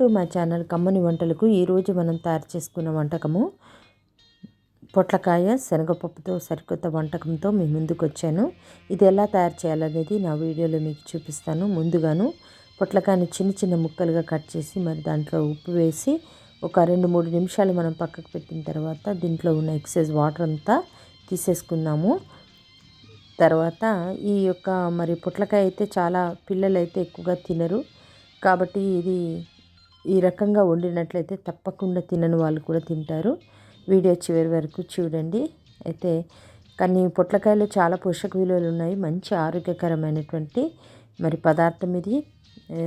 To మా channel కమ్మని వంటలకు ఈరోజు మనం తయారు చేసుకున్న వంటకము పొట్లకాయ శనగపప్పుతో సరికొత్త వంటకంతో మీ ముందుకు వచ్చాను. ఇది ఎలా తయారు చేయాలనేది నా వీడియోలో మీకు చూపిస్తాను. ముందుగాను పొట్లకాయని చిన్న చిన్న ముక్కలుగా కట్ చేసి మరి దాంట్లో ఉప్పు వేసి ఒక రెండు మూడు నిమిషాలు మనం పక్కకు పెట్టిన తర్వాత దీంట్లో ఉన్న ఎక్సైజ్ వాటర్ అంతా తీసేసుకుందాము. తర్వాత ఈ యొక్క మరి పొట్లకాయ అయితే చాలా పిల్లలు అయితే ఎక్కువగా తినరు. కాబట్టి ఇది ఈ రకంగా వండినట్లయితే తప్పకుండా తినని వాళ్ళు కూడా తింటారు. వీడియో చివరి వరకు చూడండి. అయితే కానీ పొట్లకాయలు చాలా పోషక విలువలు ఉన్నాయి. మంచి ఆరోగ్యకరమైనటువంటి మరి పదార్థం ఇది.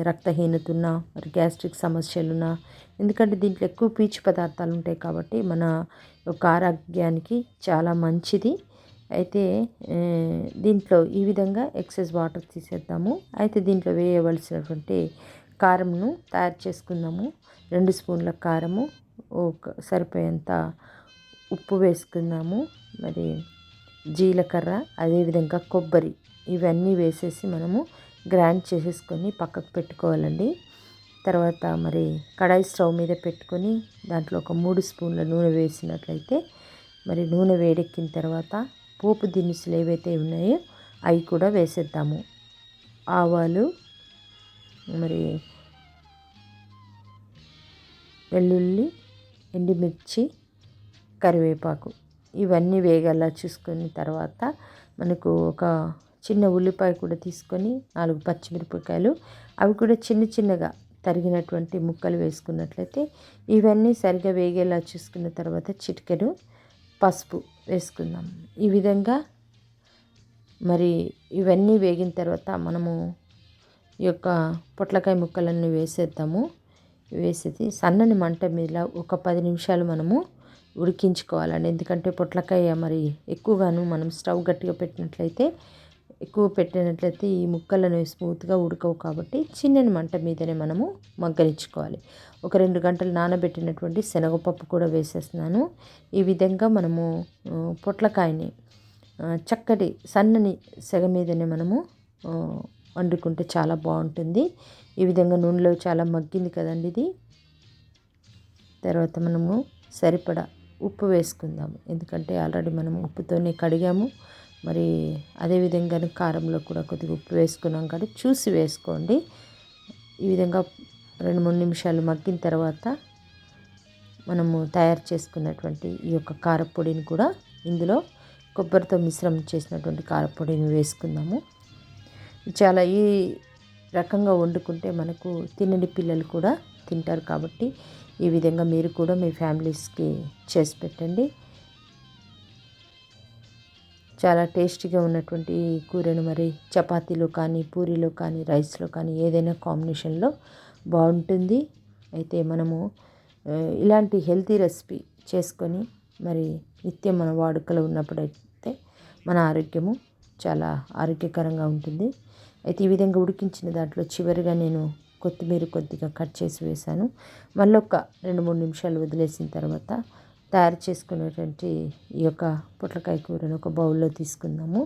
రక్తహీనత ఉన్న మరి గ్యాస్ట్రిక్ సమస్యలున్నా ఎందుకంటే దీంట్లో ఎక్కువ పీచు పదార్థాలు ఉంటాయి కాబట్టి మన యొక్క ఆరోగ్యానికి చాలా మంచిది. అయితే దీంట్లో ఈ విధంగా ఎక్సెస్ వాటర్ తీసేద్దాము. అయితే దీంట్లో వేయవలసినటువంటి కారంను తయారు చేసుకుందాము. రెండు స్పూన్ల కారము ఒక సరిపోయేంత ఉప్పు వేసుకుందాము. మరి జీలకర్ర అదేవిధంగా కొబ్బరి ఇవన్నీ వేసేసి మనము గ్రైండ్ చేసేసుకొని పక్కకు పెట్టుకోవాలండి. తర్వాత మరి కడాయి స్టవ్ మీద పెట్టుకొని దాంట్లో ఒక మూడు స్పూన్ల నూనె వేసినట్లయితే మరి నూనె వేడెక్కిన తర్వాత పోపు దినుసులు ఏవైతే ఉన్నాయో అవి కూడా వేసేద్దాము. ఆవాలు మరి వెల్లుల్లి ఎండుమిర్చి కరివేపాకు ఇవన్నీ వేగల్లా చూసుకున్న తర్వాత మనకు ఒక చిన్న ఉల్లిపాయ కూడా తీసుకొని నాలుగు పచ్చిమిరపకాయలు. అవి కూడా చిన్న చిన్నగా తరిగినటువంటి ముక్కలు వేసుకున్నట్లయితే ఇవన్నీ సరిగా వేగేలా చూసుకున్న తర్వాత చిటికెడు పసుపు వేసుకుందాం. ఈ విధంగా మరి ఇవన్నీ వేగిన తర్వాత మనము ఈ యొక్క పొట్లకాయ ముక్కలన్నీ వేసేద్దాము. వేసేది. సన్నని మంట మీద ఒక పది నిమిషాలు మనము ఉడికించుకోవాలండి. ఎందుకంటే పొట్లకాయ మరి ఎక్కువగాను మనం స్టవ్ గట్టిగా పెట్టినట్లయితే ఎక్కువ పెట్టినట్లయితే ఈ ముక్కలను స్మూత్గా ఉడకవు కాబట్టి చిన్నని మంట మీదనే మనము మగ్గనిచ్చుకోవాలి. ఒక రెండు గంటలు నానబెట్టినటువంటి శనగపప్పు కూడా వేసేస్తున్నాను. ఈ విధంగా మనము పొట్లకాయని చక్కటి సన్నని సెగ మీదనే మనము వండుకుంటే చాలా బాగుంటుంది. ఈ విధంగా నూనెలో చాలా మగ్గింది కదండి ఇది. తర్వాత మనము సరిపడా ఉప్పు వేసుకుందాము. ఎందుకంటే ఆల్రెడీ మనం ఉప్పుతోనే కడిగాము. మరి అదేవిధంగా కారంలో కూడా కొద్దిగా ఉప్పు వేసుకున్నాం కాబట్టి చూసి వేసుకోండి. ఈ విధంగా రెండు మూడు నిమిషాలు మగ్గిన తర్వాత మనము తయారు చేసుకున్నటువంటి ఈ యొక్క కారపొడిని కూడా ఇందులో కొబ్బరితో మిశ్రమం చేసినటువంటి కారపొడిని వేసుకుందాము. చాలా ఈ రకంగా వండుకుంటే మనకు తినని పిల్లలు కూడా తింటారు కాబట్టి ఈ విధంగా మీరు కూడా మీ ఫ్యామిలీస్కి చేసి పెట్టండి. చాలా టేస్టీగా ఉన్నటువంటి కూరను మరి చపాతీలో కానీ పూరీలో కానీ రైస్లో కానీ ఏదైనా కాంబినేషన్లో బాగుంటుంది. అయితే మనము ఇలాంటి హెల్తీ రెసిపీ చేసుకొని మరి నిత్యం మన వాడుకలో ఉన్నప్పుడైతే మన ఆరోగ్యము చాలా ఆరోగ్యకరంగా ఉంటుంది. అయితే ఈ విధంగా ఉడికించిన దాంట్లో చివరిగా నేను కొత్తిమీర కొద్దిగా కట్ చేసి వేశాను. మళ్ళీ ఒక రెండు మూడు నిమిషాలు వదిలేసిన తర్వాత తయారు చేసుకునేటువంటి ఈ యొక్క పొట్లకాయ కూరను ఒక బౌల్లో తీసుకుందాము.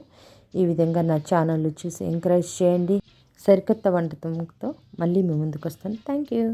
ఈ విధంగా నా ఛానల్ చూసి ఎంకరేజ్ చేయండి. సరికొత్త వంటకంతో మళ్ళీ మీ ముందుకు వస్తాను. Thank you.